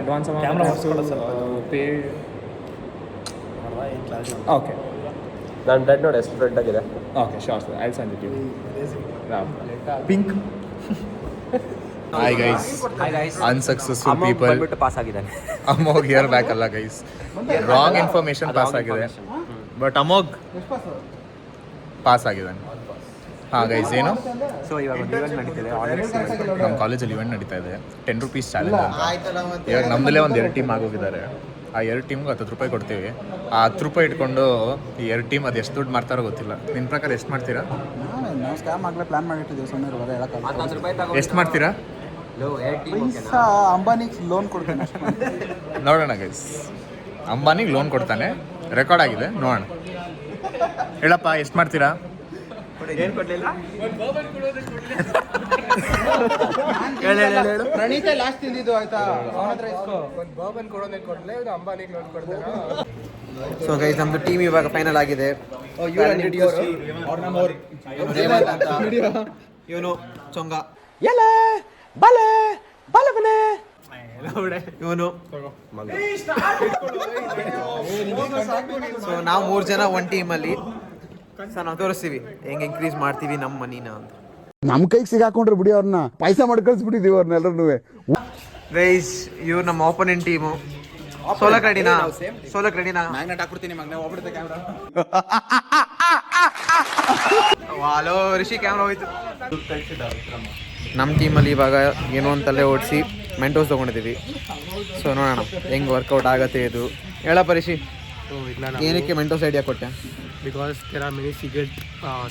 Advance. Pay okay ನಾನು blood ನೋಡಿ ಎಷ್ಟು ಬ್ಲಡ್ ಆಗಿದೆ okay sure sir I send it pink hi guys unsuccessful people ಬಂದ್ಬಿಟ್ಟು pass ಆಗಿದ್ದಾನೆ ಅಮೋಗ್ ಇಯರ್ ಬ್ಯಾಕ್ ಅಲ್ಲ ಗೈಸ್ ರಾಂಗ್ ಇನ್ಫಾರ್ಮೇಶನ್ ಪಾಸ್ ಆಗಿದೆ. ಬಟ್ ಅಮೋಗ್ ಪಾಸ್ ಆಗಿದ್ದಾನೆ. ಹಾ ಗೈಸ್ ಏನು? ಸೊ ಇವಾಗ ಒಂದು ಇವೆಂಟ್ ನಡೀತಿದೆ ನಮ್ಮ ಕಾಲೇಜಲ್ಲಿ ಇವೆಂಟ್ ನಡೀತಾ ಇದೆ. ಟೆನ್ ರುಪೀಸ್ ಚಾಲೆಂಜ್ ಅಂತ. ಇವಾಗ ನಮ್ಮದಲ್ಲೇ ಒಂದು ಎರಡು ಟೀಮ್ ಆಗೋಗಿದ್ದಾರೆ. ಆ ಎರಡು ಟೀಮ್ಗೆ ಹತ್ತು ರೂಪಾಯಿ ಕೊಡ್ತೀವಿ. ಆ ಹತ್ತು ರೂಪಾಯಿ ಇಟ್ಕೊಂಡು ಈ ಎರಡು ಟೀಮ್ ಅದು ಎಷ್ಟು ದುಡ್ಡು ಮಾಡ್ತಾರೋ ಗೊತ್ತಿಲ್ಲ. ನಿನ್ನ ಪ್ರಕಾರ ಎಷ್ಟು ಮಾಡ್ತೀರಾ? ನಾವು ಸ್ಕ್ಯಾಮ್ ಆಗಲೇ ಪ್ಲಾನ್ ಮಾಡಿಟ್ಟಿದ್ದೀವಿ ಸುಮ್ಮನೆ ಇರುವಾಗ ಹೇಳಕ್ಕೆ ಹನ್ನೊಂದು ರೂಪಾಯಿ ತಗೋ ಎಷ್ಟು ಮಾಡ್ತೀರಾ? ಅಂಬಾನಿಗೆ ಲೋನ್ ಕೊಡ್ತಾನೆ. ನೋಡೋಣ ಗೈಸ್ ಅಂಬಾನಿಗೆ ಲೋನ್ ಕೊಡ್ತಾನೆ. ರೆಕಾರ್ಡ್ ಆಗಿದೆ ನೋಡೋಣ. ಹೇಳಪ್ಪ ಎಷ್ಟು ಮಾಡ್ತೀರಾ? ಏನು ಕೊಡಲಿಲ್ಲ? ಪ್ರಣೀತ ಲಾಸ್ಟ್ ತಿಂದಿದ್ದು ಆಯ್ತಾ? ಅವನ ಹತ್ರ ಇಸ್ಕೋ. ಸೊ ಗೈಸ್ ನಮ್ದು ಟೀಮ್ ಇವಾಗ ಫೈನಲ್ ಆಗಿದೆ. ಇವನು ಚೊಂಗ. ಎಲೆ ಬಲೆ ಬಲವನೆ. ಇವನು ಸೊ ನಾವು ಮೂರು ಜನ ಒನ್ ಟೀಮಲ್ಲಿ ನಾವು ತೋರಿಸ್ತೀವಿ. ಹೆಂಗೆ ಇನ್ಕ್ರೀಸ್ ಮಾಡ್ತೀವಿ ನಮ್ಮ ಮನಿನ ಅಂತ. ನಮ್ ಕೈಗೆ ಸಿಗಾಕೊಂಡ್ರೆ ಬಿಡಿ ಅವ್ರನ್ನ ಪೈಸಾ ಮಾಡಿ ಕಳ್ಸ್ಬಿಟ್ಟಿದೀವಿ ಅವ್ರನ್ನೆಲ್ಲರೂ ಗೈಸ್ ಇವ್ರು ನಮ್ಮ ಓಪನಿಂಗ್ ಟೀಮು ಸೋಲಕ್ ರೆಡಿನಾ ಸೋಲಕ್ ರೆಡಿನಾ ಮ್ಯಾಗ್ನೆಟ್ ಹಾಕ್ಬಿಡ್ತೀನಿ ಮಗನೇ ಹೋಗ್ಬಿಡುತ್ತೆ ಕ್ಯಾಮ್ರಾ ಹಲೋ ರಿಷಿ ಕ್ಯಾಮ್ರಾ ಹೋಯ್ತು. ನಮ್ಮ ಟೀಮಲ್ಲಿ ಇವಾಗ ಏನೋ ಅಂತಲ್ಲೇ ಓಡಿಸಿ ಮೆಂಟೋಸ್ ತೊಗೊಂಡಿದ್ದೀವಿ. ಸೊ ನೋಡೋಣ ಹೆಂಗೆ ವರ್ಕೌಟ್ ಆಗತ್ತೆ ಇದು. ಹೇಳಪ್ಪ ರಿಷಿ. ಏನಕ್ಕೆ ಮೆಂಟೋಸ್ ಐಡಿಯಾ ಕೊಟ್ಟೆ? Because there are many cigarette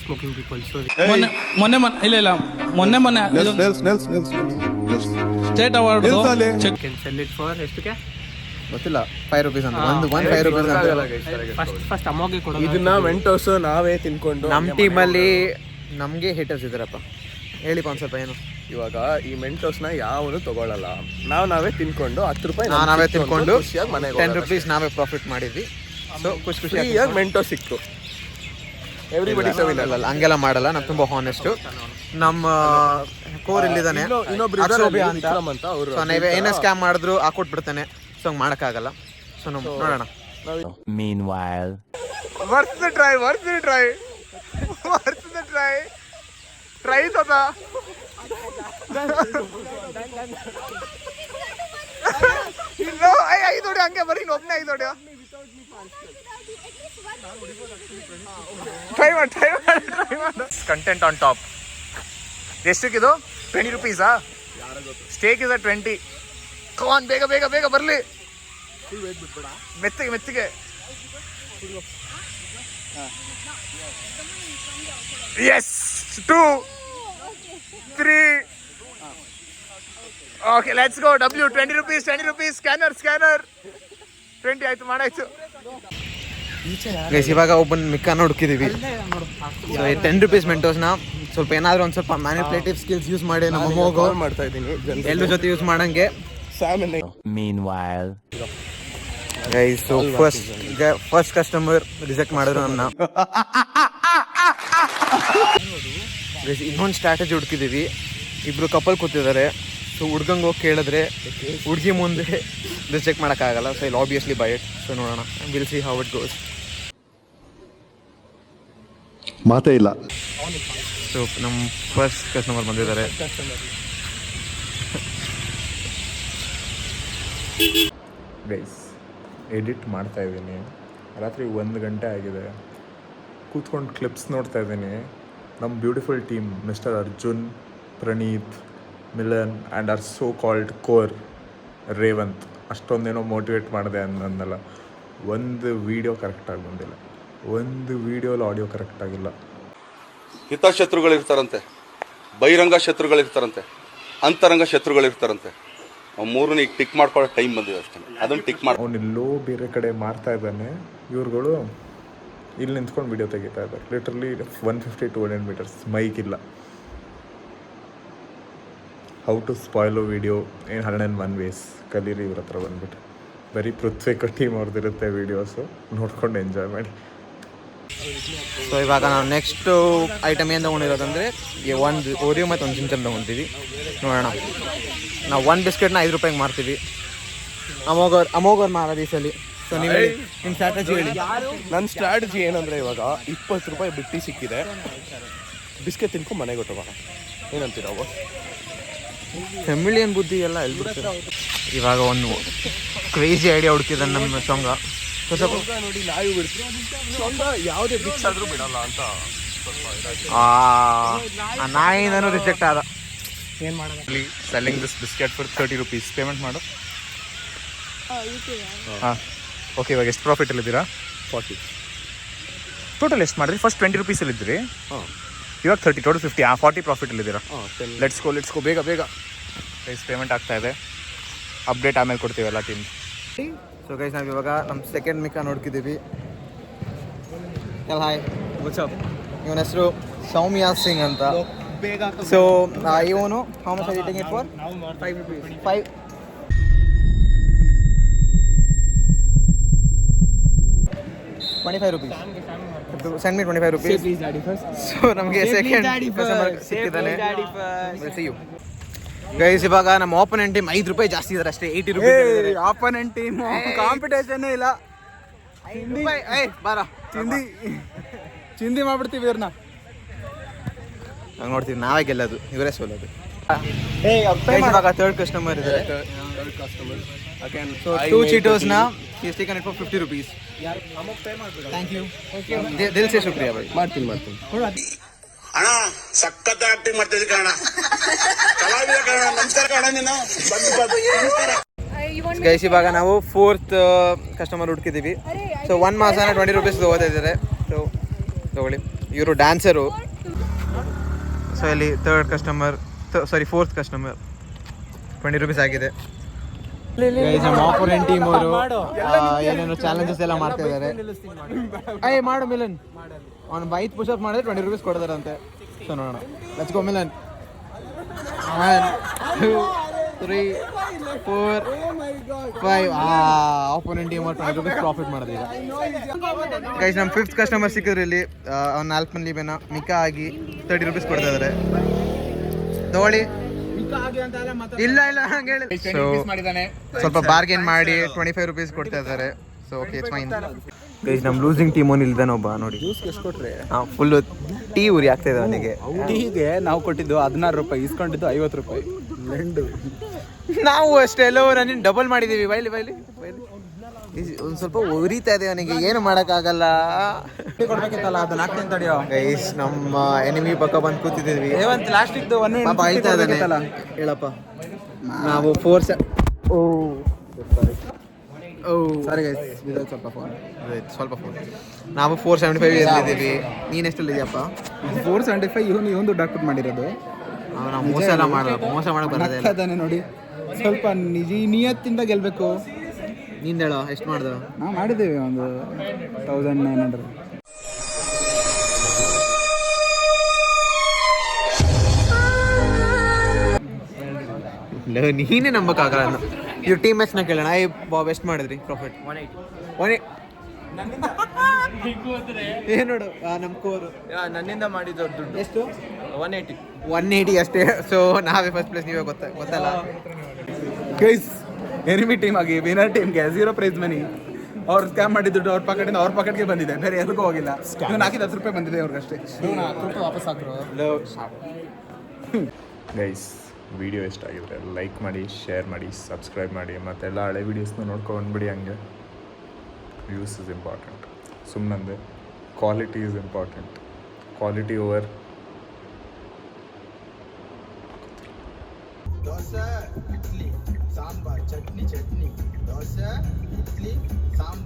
smoking people so ಮೊನ್ನೆ ಮೊನ್ನೆ ಮೊನ್ನೆ ಇಲ್ಲ ಇಲ್ಲ. ಮೊನ್ನೆ ಮೊನ್ನೆ state award can sell it for for ಎಷ್ಟು ಕೆ ಗೊತ್ತಿಲ್ಲ. ಫೈವ್ ರುಪೀಸ್ ಅಂತ. ಒಂದು ಒನ್ ಫೈವ್ ರುಪೀಸ್ ಅಂತ. ಫಸ್ಟ್ ಫಸ್ಟ್ ಅಮ್ಮಗೆ ಕೊಡೋದು ಇದನ್ನ ಮೆಂಟೋಸ್ ನಾವೇ ತಿನ್ಕೊಂಡು ನಮ್ಮ ಟೀಮಲ್ಲಿ ನಮಗೆ ಹಿಟರ್ಸ್ ಇದ್ದಾರಪ್ಪ ಹೇಳಿ ಒಂದು ಸ್ವಲ್ಪ ಏನು? ಇವಾಗ ಈ ಮೆಂಟೋಸ್ನ ಯಾವನು ತಗೊಳ್ಳಲ್ಲ ನಾವು ನಾವೇ ತಿನ್ಕೊಂಡು ಹತ್ತು ರೂಪಾಯಿ ನಾವು ನಾವೇ ತಿನ್ಕೊಂಡು ಟೆನ್ ರುಪೀಸ್ ನಾವೇ ಪ್ರಾಫಿಟ್ ಮಾಡಿದ್ವಿ. ಸೊ ಖುಷಿ ಖುಷಿ ಫ್ರೀಯಾಗಿ ಮೆಂಟೋ ಸಿಕ್ತು ಎವ್ರಿಬಡಿ ಅಲ್ಲ ಹಂಗೆಲ್ಲ ಮಾಡಲ್ಲ. ನಾವು ತುಂಬ ಹಾನೆಸ್ಟು ನಮ್ಮ ಕೋರ್ ಇಲ್ಲಿದ್ದಾನೆ ಇನ್ನೊ- ಇನ್ನೊಬ್ರು ಏನೇ ಸ್ಕ್ಯಾಮ್ ಮಾಡಿದ್ರು ಹಾಕೊಟ್ಬಿಡ್ತಾನೆ ಸೊ ಹಂಗೆ ಮಾಡೋಕ್ಕಾಗಲ್ಲ. ಸೊ ನೋಡೋಣ. Worth try worth try worth try try ತದ ಇಲ್ಲೋ ಐ ಐದು ಹೊಡೆ ಹಂಗೆ ಬರೀ ಒಬ್ಬನೇ ಐದು ಹೊಡಿ. ಟ್ರೈ ಮಾಡಿ ಟ್ರೈ ಮಾಡಿ ಟ್ರೈ ಮಾಡಿ. ಕಂಟೆಂಟ್ ಆನ್ ಟಾಪ್ ಎಷ್ಟಕ್ಕಿದು ಟ್ವೆಂಟಿ ರುಪೀಸಾ ಸ್ಟೇಕ್ ಇದೆ ಟ್ವೆಂಟಿ ಕವಾನ್ ಬೇಗ ಬೇಗ ಬೇಗ ಬರಲಿ. ಮೆತ್ತಿಗೆ ಮೆತ್ತಿಗೆ. Yes two three okay let's go W twenty rupees twenty rupees scanner scanner twenty ಆಯ್ತು ಮಾಡಾಯ್ತು. ಗೈಸ್ ಇವಾಗ ಒಬ್ಬನ್ ಮಿಕ್ಕ ಹುಡುಕಿದೀವಿ. ಸೊ ಟೆನ್ ರುಪೀಸ್ ಮೆಂಟೋಸ್ನ ಸ್ವಲ್ಪ ಏನಾದ್ರು ಒಂದ್ ಸ್ವಲ್ಪ ಮ್ಯಾನಿಪುಲೇಟಿವ್ ಸ್ಕಿಲ್ಸ್ ಯೂಸ್ ಮಾಡಿ ನಮ್ಮ ಮಗು ಮಾಡ್ತಾ ಇದ್ದೀನಿ ಎಲ್ಲರ ಜೊತೆ ಯೂಸ್ ಮಾಡಂಗೆ. ಸಾಮಾನ್ಯ guys so first first customer reject ಮಾಡಿದ್ರು ನನ್ನ. ಗೈಸ್ ಇನ್ನೊಂದು ಸ್ಟ್ರಾಟಜಿ ಹುಡುಕಿದೀವಿ. ಇಬ್ರು ಕಪಲ್ ಕೂತಿದ್ದಾರೆ. ಸೊ ಹುಡ್ಗಂಗೆ ಹೋಗಿ ಕೇಳಿದ್ರೆ ಹುಡ್ಗಿ ಮುಂದೆ ರಿಜೆಕ್ಟ್ ಮಾಡೋಕ್ಕಾಗಲ್ಲ. ಸೊ ಇಲ್ಲಿ ಆಬ್ವಿಯಸ್ಲಿ ಬೈ ಇಟ್ ಸೊ ನೋಡೋಣ. Will see how it goes ಮಾತೇ ಇಲ್ಲ. ಸೊ ನಮ್ಮ ಫಸ್ಟ್ ಕಸ್ಟಮರ್ ಬಂದಿದ್ದಾರೆ. ಗೈಸ್ ಎಡಿಟ್ ಮಾಡ್ತಾ ಇದ್ದೀನಿ. ರಾತ್ರಿ ಒಂದು ಗಂಟೆ ಆಗಿದೆ. ಕೂತ್ಕೊಂಡು ಕ್ಲಿಪ್ಸ್ ನೋಡ್ತಾ ಇದ್ದೀನಿ. ನಮ್ಮ beautiful team mister Arjun Praneeth Milan and our so called core Revanth ಅಷ್ಟೊಂದೇನೋ motivate ಮಾಡಿದೆ ಅನ್ನಲ್ಲ ಒಂದು ವೀಡಿಯೋ ಕರೆಕ್ಟಾಗಿ ಬಂದಿಲ್ಲ. ಒಂದು ವೀಡಿಯೋಲಿ ಆಡಿಯೋ ಕರೆಕ್ಟಾಗಿಲ್ಲ ಹಿತಶತ್ರುಗಳಿರ್ತಾರಂತೆ. ಬಹಿರಂಗ ಶತ್ರುಗಳಿರ್ತಾರಂತೆ. ಅಂತರಂಗ ಶತ್ರುಗಳಿರ್ತಾರಂತೆ. ಮೂರನ್ನ ಈಗ ಟಿಕ್ ಮಾಡ್ಕೊಳ್ಳೋ ಟೈಮ್ ಬಂದಿದೆ ಅಷ್ಟೇ. ಅದನ್ನು ಟಿಕ್ ಮಾಡಿ ಅವನೆಲ್ಲೋ ಬೇರೆ ಕಡೆ ಮಾರ್ತಾ ಇದ್ದಾನೆ. ಇವ್ರುಗಳು ಇಲ್ಲಿ ನಿಂತ್ಕೊಂಡು ವಿಡಿಯೋ ತೆಗಿತಾ ಇದ್ದಾರೆ. Literally one fifty to hundred meters mic ಇಲ್ಲ. ಹೌ ಟು ಸ್ಪಾಯ್ಲೋ ವೀಡಿಯೋ ಏನು ಹಂಡ್ರೆಡ್ ಆ್ಯಂಡ್ ಒನ್ ವೇಸ್ ಕಲೀರಿ ಇವ್ರ ಹತ್ರ ಬಂದ್ಬಿಟ್ಟು. ಬರೀ ಪೃಥ್ವಿ ಟೀಮ್ ಅವ್ರದ್ದಿರುತ್ತೆ ವೀಡಿಯೋಸು ನೋಡ್ಕೊಂಡು ಎಂಜಾಯ್ ಮಾಡಿ. ಸೊ ಇವಾಗ ನಾವು ನೆಕ್ಸ್ಟು ಐಟಮ್ ಏನು ತೊಗೊಂಡಿರೋದಂದರೆ ಒಂದು ಓರಿಯೋ ಮತ್ತು ಒಂದು ಚಿಂಚನ್ ತೊಗೊತೀವಿ. ನೋಡೋಣ. ನಾವು ಒಂದು ಬಿಸ್ಕೆಟ್ನ ಐದು ರೂಪಾಯಿಗೆ ಮಾರ್ತೀವಿ. ಅಮೋಘರ್ ಅಮೋಘರ್ ಮಾರೋದು ಈ ಸಲ. ಸೊ ನೀವು ನಿಮ್ಮ ಸ್ಟ್ರಾಟಜಿ ಹೇಳಿ. ನನ್ನ ಸ್ಟ್ರಾಟಜಿ ಏನಂದರೆ ಇವಾಗ ಇಪ್ಪತ್ತು ರೂಪಾಯಿ ಬಿಟ್ಟು ಸಿಕ್ಕಿದೆ. ಬಿಸ್ಕೆಟ್ ತಿನ್ಕೊಂಡು ಮನೆಗೆ ಹೊಟ್ಟೋಗೋಣ ಏನಂತೀರ ಅವ ಫೆಮಿಲಿಯನ್ ಬುದ್ಧಿ ಎಲ್ಲ ಎಲ್ಲಿ ಬಿಡ್ತೀರ ಇವಾಗ ಒಂದು ಕ್ರೇಜಿ ಐಡಿಯಾ ಹುಡುಕಿದ ನಮ್ಮ ಸೊಂಗ ಸ್ವಲ್ಪ ನೋಡಿ ನಾಯಿ ಬಿಡ್ತೀವಿ ಯಾವುದೇ ಬಿಕ್ಸ್ ಆದರೂ ಬಿಡಲ್ಲ ಅಂತ ಆ ಆ ನಾಯಿನೂ ರಿಜೆಕ್ಟ್ ಆದ. Selling this biscuit for thirty rupees payment ಮಾಡು. ಹಾಂ. ಓಕೆ ಇವಾಗ ಎಷ್ಟು ಪ್ರಾಫಿಟಲ್ಲಿದ್ದೀರಾ ಫಾರ್ಟಿ ಟೋಟಲ್ ಎಷ್ಟು ಮಾಡಿದ್ರಿ? ಫಸ್ಟ್ ಟ್ವೆಂಟಿ ಇದ್ದೀರಿ. ಹಾಂ. ಇವಾಗ ತರ್ಟಿ ಟೋಟಲ್ ಫಿಫ್ಟಿ ಆ ಫಾರ್ಟಿ ಪ್ರಾಫಿಟಲ್ಲಿದ್ದೀರಾ ಹಾಂ ten let's go let's go ಬೇಗ ಬೇಗ ಪ್ರೈಸ್ ಪೇಮೆಂಟ್ ಆಗ್ತಾ ಇದೆ ಅಪ್ಡೇಟ್ ಆಮೇಲೆ ಕೊಡ್ತೀವಿ ಎಲ್ಲ ಟೀಮ್ ಸೊ ಗೈಸ್ ನಾವು ಇವಾಗ ನಮ್ಮ ಸೆಕೆಂಡ್ ಮಿಕ್ಕ ನೋಡ್ಕಿದ್ದೀವಿ ಎಲ್ಲ ಹಾಯ್ ಇವನ ಹೆಸರು ಸೌಮ್ಯ ಸಿಂಗ್ ಅಂತ ಸೊ ಇವನು how much editing it for five twenty five rupees send me twenty five rupees so ನಮಗೆ ಸೆಕೆಂಡ್ ಕಸ್ಟಮರ್ ಸಿಕ್ಕಿದ್ದಾನೆ. ಯು ಗೈಸ್ ಇವಾಗ ನಮ್ಮ ಓಪನೆಂಟ್ ಟೀಮ್ ಐದು ರೂಪಾಯಿ ಜಾಸ್ತಿ ಇದ್ದಾರೆ ಅಷ್ಟೇ eighty rupees opponent team competition ಇಲ್ಲ. ಬಾರ. ಚಿಂದಿ ಚಿಂದಿ ಮಾಡ್ಬಿಡ್ತೀವಿ ಇವ್ರನ್ನ. ಹಂಗೆ ನೋಡ್ತೀವಿ ನಾವೇ ಗೆಲ್ಲೋದು. ಇವರೇ ಸೋಲೋದು. Guys, ಇವಾಗ ಥರ್ಡ್ ಕಸ್ಟಮರ್ ಇದ್ದಾರೆ. So two ಚೀಟೋಸ್ನ for fifty rupees thank you ದಿಲ್ ಸೇ ಶುಕ್ರಿಯಾ ಭಾಯ್ ಮಾಡ್ತೀನಿ ಮಾಡ್ತೀನಿ. ಅಣ್ಣ ಸಖತ್ ಆಕ್ಟಿಂಗ್ ಮಾಡ್ತಿದ್ದೆ ಕಣ ಕಲಾವಿದ ಕಣ ನಮಸ್ಕಾರ ಕಣ ನೀನು. ಬಂದು ಬಂದು. ಗೈಸ್ ಇವಾಗ ನಾವು ಫೋರ್ತ್ ಕಸ್ಟಮರ್ ಹುಡುಕಿದ್ದೀವಿ. ಸೊ ಒನ್ ಮಾಸನ ಟ್ವೆಂಟಿ ರುಪೀಸ್ ತಗೋತಾ ಇದ್ದಾರೆ. ಸೊ ತಗೊಳ್ಳಿ. ಇವರು ಡ್ಯಾನ್ಸರು ಸೊ ಇಲ್ಲಿ third customer sorry fourth customer twenty rupees ಆಗಿದೆ. ನಮ್ಮ ಆಪೋನೆಂಟ್ ಟೀಮ್ ಅವರು ಏನೇನೋ ಚಾಲೆಂಜಸ್ ಎಲ್ಲ ಮಾಡ್ತಾ ಇದ್ದಾರೆ ಏ ಮಾಡು ಮಿಲನ್. ಅವ್ನು ಬೈತ್ ಅಪ್ ಮಾಡಿದ್ರೆ ಟ್ವೆಂಟಿ ರುಪೀಸ್ ಕೊಡ್ತಾರಂತೆ ಸೊ ನೋಡೋಣ. Let's go Milan. One two three four five opponent team twenty rupees profit ಮಾಡಿದೆ ಈಗ. ಗೈಸ್ ನಮ್ಮ ಫಿಫ್ತ್ ಕಸ್ಟಮರ್ ಸಿಕ್ಕಿದ್ರು ಇಲ್ಲಿ. ಅವ್ನ ನಾಲ್ಕು ಮಂದಿ ಬೇನ ಮಿಕಾ ಆಗಿ ತರ್ಟಿ ರುಪೀಸ್ ಕೊಡ್ತಾ ಇದ್ದಾರೆ ತಗೊಳ್ಳಿ ಇಲ್ಲ ಇಲ್ಲ ಹಂಗೆ ಹೇಳಿ. ಸ್ವಲ್ಪ ಬಾರ್ಗೇನ್ ಮಾಡಿ ಟ್ವೆಂಟಿ ಫೈವ್ ರುಪೀಸ್ ಕೊಡ್ತಾ ಇದ್ದಾರೆ so okay it's fine guys ನಮ್ಮ ಲೂಸಿಂಗ್ ಟೀಮ್ ಅವ್ನು ಇಲ್ದಾನೆ ಒಬ್ಬ ನೋಡಿ. ಜ್ಯೂಸ್ ಎಷ್ಟು ಕೊಟ್ರೆ? ಹಾಂ ಫುಲ್ಲು ಟೀ ಉರಿ ಆಗ್ತಾ ಇದೆ ಅವನಿಗೆ ಟೀಗೆ ನಾವು ಕೊಟ್ಟಿದ್ದು ಹದಿನಾರು ರೂಪಾಯಿ ಇಸ್ಕೊಂಡಿದ್ದು ಐವತ್ತು ರೂಪಾಯಿ. ಲೆಂಡು ನಾವು ಅಷ್ಟೇ ಎಲ್ಲೋ ನಾನು ಡಬಲ್ ಮಾಡಿದ್ದೀವಿ. ಬೈಲಿ ಬೈಲಿ. ಒಂದು ಸ್ವಲ್ಪ ಉರಿತಾ ಇದೆ ಅವನಿಗೆ ಏನು ಮಾಡೋಕ್ಕಾಗಲ್ಲ. ಕೊಡ್ಬೇಕಿತ್ತಲ್ಲ ಅದನ್ನ ಹಾಕ್ತೀನಿ ತಡೆಯೋ? ಗೈಸ್ ನಮ್ಮ ಎನಿಮಿ ಪಕ್ಕ ಬಂದು ಕೂತಿದ್ದೀವಿ. ಏವಂತ ಲಾಸ್ಟಿಗೆ ಒನ್ ಪಾಪ ಅಳ್ತಾ ಇದ್ದಾನೆ. ಹೇಳಪ್ಪ. ನಾವು ಫೋರ್ಸ್ ಓ. ಓ. ಸಾರಿ ಗೈಸ್ ಇದು ಸ್ವಲ್ಪ ಫೋನ್ ಸ್ವಲ್ಪ ಫೋನ್ ನಾವು ಫೋರ್ ಸೆವೆಂಟಿ ಫೈವ್ ಇದ್ದೀವಿ ನೀನು ಎಷ್ಟಲ್ಲಿದೆಯಪ್ಪ ಫೋರ್ ಸೆವೆಂಟಿ ಫೈವ್ ಇವನು ಇವನು ದುಡ್ಡು ಹಾಕ್ಬಿಟ್ಟು ಮಾಡಿರೋದು. ನಾವು ಮೋಸ ಎಲ್ಲ ಮಾಡಬೇಕು ಮೋಸ ಮಾಡಕ್ಕೆ ಬರೋದೇ ನೋಡಿ. ಸ್ವಲ್ಪ ನಿಜ ನಿಯತ್ತಿಂದ ಗೆಲ್ಬೇಕು. ನಿಂದ ಹೇಳೋ ಎಷ್ಟು ಮಾಡ್ದು? ನಾವು ಮಾಡಿದ್ದೇವೆ ಒಂದು ತೌಸಂಡ್ ನೈನ್ ಹಂಡ್ರೆಡ್ ನೀನೇ ನಂಬಕ್ಕಾಗಲ್ಲ ಇವ್ರ ಟೀಮ್ ಮ್ಯಾಚ್ನ ಕೇಳೋಣ. ಐ ಬಾಬ್ ಎಷ್ಟು ಮಾಡಿದ್ರಿ? ಪ್ರಾಫಿಟ್ ಒನ್ ಏಯ್ಟಿ ಒನ್ ಏನು ನೋಡು ನಮ್ಮ ಕೋರು ನನ್ನಿಂದ ಮಾಡಿದ ದುಡ್ಡು. ಎಷ್ಟು? ಒನ್ ಏಯ್ಟಿ ಒನ್ ಏಯ್ಟಿ ಅಷ್ಟೇ. ಸೊ ನಾವೇ ಫಸ್ಟ್ ಪ್ಲೇಸ್ ನೀವೇ ಗೊತ್ತ ಗೊತ್ತಲ್ಲ? ಗೈಸ್ ಎನಿಮಿ ಟೀಮ್ ಆಗಿ ವಿನರ್ ಟೀಮ್ಗೆ ಝೀರೋ ಪ್ರೈಸ್ ಮನಿ ಅವ್ರು ಸ್ಕ್ಯಾಮ್ ಮಾಡಿದ ದುಡ್ಡು ಅವ್ರ ಪಾಕೆಟಿಂದ ಅವ್ರ ಪಾಕೆಟ್ಗೆ ಬಂದಿದೆ. ಬೇರೆ ಎಲ್ಲಿಗೂ ಹೋಗಿಲ್ಲ. ಇವ್ನು ಹಾಕಿದ ಹತ್ತು ರೂಪಾಯಿ ಬಂದಿದೆ ಅವ್ರಿಗಷ್ಟೇ ಹತ್ತು ರೂಪಾಯಿ ವಾಪಸ್ ಹಾಕ್ರು. ಗೈಸ್ ವಿಡಿಯೋ ಇಷ್ಟ ಆಗಿದ್ರೆ ಲೈಕ್ ಮಾಡಿ ಶೇರ್ ಮಾಡಿ ಸಬ್ಸ್ಕ್ರೈಬ್ ಮಾಡಿ. ಮತ್ತೆಲ್ಲ ಹಳೆ ವೀಡಿಯೋಸ್ನ ನೋಡ್ಕೊಂಡ್ಬಿಡಿ ಹಂಗೆ. Views is important ಸುಮ್ಮನಂದೆ quality is important quality over dosa idli. Chutney chutney. Dosa idli sambar